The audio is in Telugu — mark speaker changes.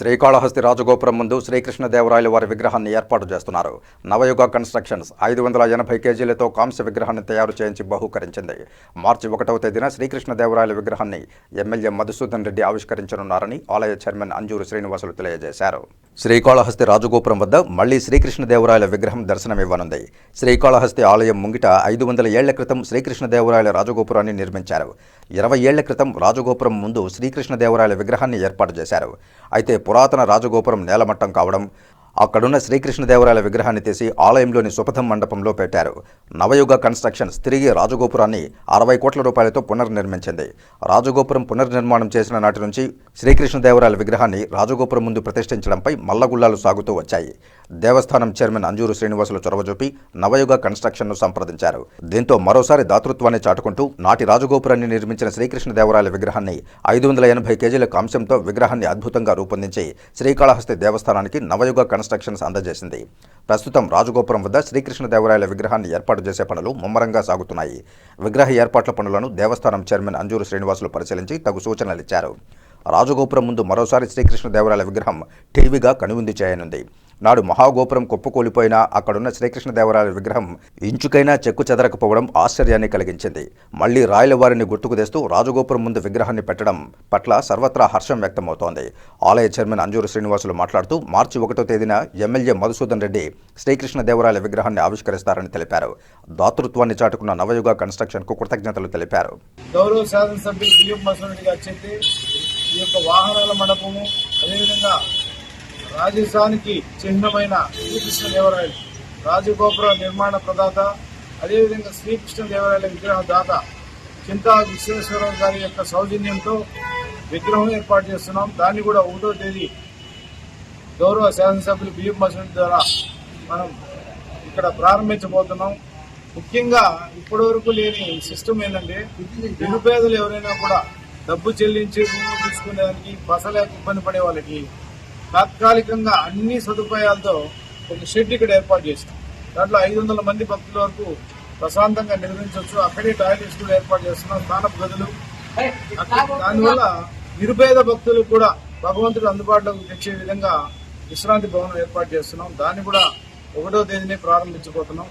Speaker 1: శ్రీకాళహస్తి రాజగోపురం ముందు శ్రీకృష్ణదేవరాయల వారి విగ్రహాన్ని ఏర్పాటు చేస్తున్నారు. నవయుగ కన్స్ట్రక్షన్స్ ఐదు వందల ఎనభై కేజీలతో కాంస్య విగ్రహాన్ని తయారు చేయించి బహూకరించింది. మార్చి ఒకటవ తేదీన శ్రీకృష్ణదేవరాయల విగ్రహాన్ని ఎమ్మెల్యే మధుసూదన్ రెడ్డి ఆవిష్కరించనున్నారని ఆలయ చైర్మన్ అంజూరు శ్రీనివాసులు తెలియజేశారు. శ్రీకాళహస్తి రాజగోపురం వద్ద మళ్ళీ శ్రీకృష్ణదేవరాయల విగ్రహం దర్శనమివ్వనుంది. శ్రీకాళహస్తి ఆలయం ముంగిట ఐదు వందల ఏళ్ళ క్రితం శ్రీకృష్ణదేవరాయల రాజగోపురాన్ని నిర్మించారు. ఇరవై ఏళ్ళ క్రితం రాజగోపురం ముందు శ్రీకృష్ణదేవరాయల విగ్రహాన్ని ఏర్పాటు చేశారు. అయితే పురాతన రాజగోపురం నేలమట్టం కావడం అక్కడున్న శ్రీకృష్ణదేవరాయల విగ్రహాన్ని తీసి ఆలయంలోని సుపథం మండపంలో పెట్టారు. నవయుగ కన్స్ట్రక్షన్స్ తిరిగి రాజగోపురాన్ని అరవై కోట్ల రూపాయలతో పునర్నిర్మించింది. రాజగోపురం పునర్నిర్మాణం చేసిన నాటి నుంచి శ్రీకృష్ణదేవరాయల విగ్రహాన్ని రాజగోపురం ముందు ప్రతిష్ఠించడంపై మల్లగుల్లాలు సాగుతూ వచ్చాయి. దేవస్థానం చైర్మన్ అంజూరు శ్రీనివాసులు చొరవ చూపి నవయుగ కన్స్ట్రక్షన్ను సంప్రదించారు. దీంతో మరోసారి దాతృత్వాన్ని చాటుకుంటూ నాటి రాజగోపురాన్ని నిర్మించిన శ్రీకృష్ణదేవరాయల విగ్రహాన్ని ఐదు వందల ఎనభై కేజీల కాంస్యంతో విగ్రహాన్ని అద్భుతంగా రూపొందించి శ్రీకాళహస్తి దేవస్థానానికి నవయుగ కన్స్ట్రక్షన్స్ అందజేసింది. ప్రస్తుతం రాజగోపురం వద్ద శ్రీకృష్ణదేవరాయల విగ్రహాన్ని ఏర్పాటు చేసే పనులు ముమ్మరంగా సాగుతున్నాయి. విగ్రహ ఏర్పాట్ల పనులను దేవస్థానం చైర్మన్ అంజూరు శ్రీనివాసులు పరిశీలించి తగు సూచనలు ఇచ్చారు. రాజగోపురం ముందు మరోసారి శ్రీకృష్ణదేవరాయల విగ్రహం టీవీగా కనువిందు చేయనుంది. నాడు మహాగోపురం కుప్పకూలిపోయినా అక్కడున్న శ్రీకృష్ణదేవరాయల విగ్రహం ఇంచుకైనా చెక్కు చెదరకపోవడం ఆశ్చర్యాన్ని కలిగించింది. మళ్ళీ రాయల వారిని గుర్తుకు తెస్తూ రాజగోపురం ముందు విగ్రహాన్ని పెట్టడం పట్ల సర్వత్రా హర్షం వ్యక్తమవుతోంది. ఆలయ చైర్మన్ అంజూరు శ్రీనివాసులు మాట్లాడుతూ మార్చి ఒకటో తేదీన ఎమ్మెల్యే మధుసూదన్ రెడ్డి శ్రీకృష్ణదేవరాయల విగ్రహాన్ని ఆవిష్కరిస్తారని తెలిపారు. దాతృత్వాన్ని చాటుకున్న నవయుగ కన్స్ట్రక్షన్కు కృతజ్ఞతలు తెలిపారు.
Speaker 2: గౌరవ శాసనసభ్యులు ఈ యొక్క వాహనాల మండపము అదేవిధంగా రాజస్థాన్కి చిహ్నమైన శ్రీకృష్ణ దేవరాయలు రాజగోపుర నిర్మాణ ప్రదాత అదేవిధంగా శ్రీకృష్ణ దేవరాయల విగ్రహ దాత చింతా విశ్వేశ్వరరావు గారి యొక్క సౌజన్యంతో విగ్రహం ఏర్పాటు చేస్తున్నాం. దాన్ని కూడా ఒకటో తేదీ గౌరవ శాసనసభ్యులు బియ్యం బసవరెడ్డి ద్వారా మనం ఇక్కడ ప్రారంభించబోతున్నాం. ముఖ్యంగా ఇప్పటివరకు లేని సిస్టమ్ ఏంటంటే నిరుపేదలు ఎవరైనా కూడా డబ్బు చెల్లించి రూము తీసుకునేదానికి బస లేక ఇబ్బంది పడే వాళ్ళకి తాత్కాలికంగా అన్ని సదుపాయాలతో ఒక షెడ్ ఇక్కడ ఏర్పాటు చేస్తాం దాంట్లో ఐదు వందల మంది భక్తుల వరకు ప్రశాంతంగా నిర్వహించవచ్చు. అక్కడే టాయిలెట్స్ కూడా ఏర్పాటు చేస్తున్నాం. స్నానపు గదులు. దానివల్ల నిరుపేద భక్తులు కూడా భగవంతుడు అందుబాటులోకి తెచ్చే విధంగా విశ్రాంతి భవనం ఏర్పాటు చేస్తున్నాం. దాన్ని కూడా ఒకటో తేదీనే ప్రారంభించబోతున్నాం.